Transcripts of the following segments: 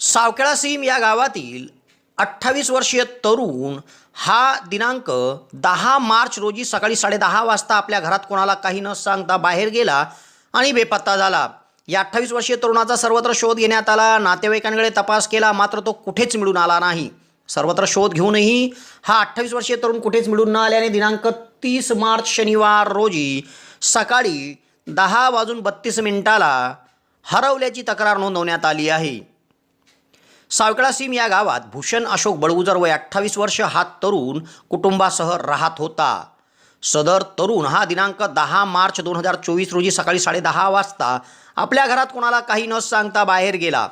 सावकेळा SIM या गावातील अठ्ठावीस वर्षीय तरुण हा दिनांक दहा मार्च रोजी सकाळी साडेदहा वाजता आपल्या घरात कोणाला काही न सांगता बाहेर गेला आणि बेपत्ता झाला. या अठ्ठावीस वर्षीय तरुणाचा सर्वत्र शोध घेण्यात आला. नातेवाईकांकडे तपास केला मात्र तो कुठेच मिळून आला नाही. सर्वत्र शोध घेऊनही हा अठ्ठावीस वर्षीय तरुण कुठेच मिळून न आल्याने दिनांक तीस मार्च शनिवार रोजी सकाळी दहा वाजून बत्तीस मिनिटाला हरवल्याची तक्रार नोंदवण्यात आली आहे. सावकळासीम या गावात भूषण अशोक बळगुजर वय अठ्ठावीस वर्ष हा तरुण कुटुंबासह राहत होता. सदर तरुण हा दिनांक दहा मार्च दोन हजार चोवीस रोजी सकाळी साडेदहा वाजता आपल्या घरात कोणाला काही न सांगता बाहेर गेला.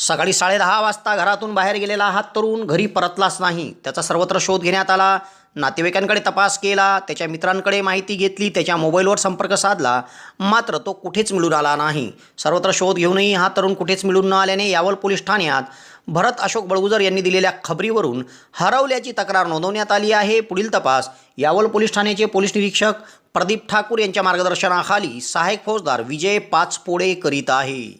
सकाळी साडेदहा वाजता घरातून बाहेर गेलेला हा तरुण घरी परतलाच नाही. त्याचा सर्वत्र शोध घेण्यात आला. नातेवाईकांकडे तपास केला. त्याच्या मित्रांकडे माहिती घेतली. त्याच्या मोबाईलवर संपर्क साधला. मात्र तो कुठेच मिळून आला नाही. सर्वत्र शोध घेऊनही हा तरुण कुठेच मिळून न आल्याने यावल पोलीस ठाण्यात भरत अशोक बळगुजर यांनी दिलेल्या खबरीवरून हरवल्याची तक्रार नोंदवण्यात आली आहे. पुढील तपास यावल पोलीस ठाण्याचे पोलीस निरीक्षक प्रदीप ठाकूर यांच्या मार्गदर्शनाखाली सहाय्यक फौजदार विजय पाचपोडे करीत आहे.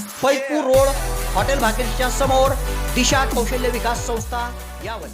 फैजपूर रोड हॉटेल भाग्यश्रीच्या समोर दिशा कौशल्य विकास संस्था यावर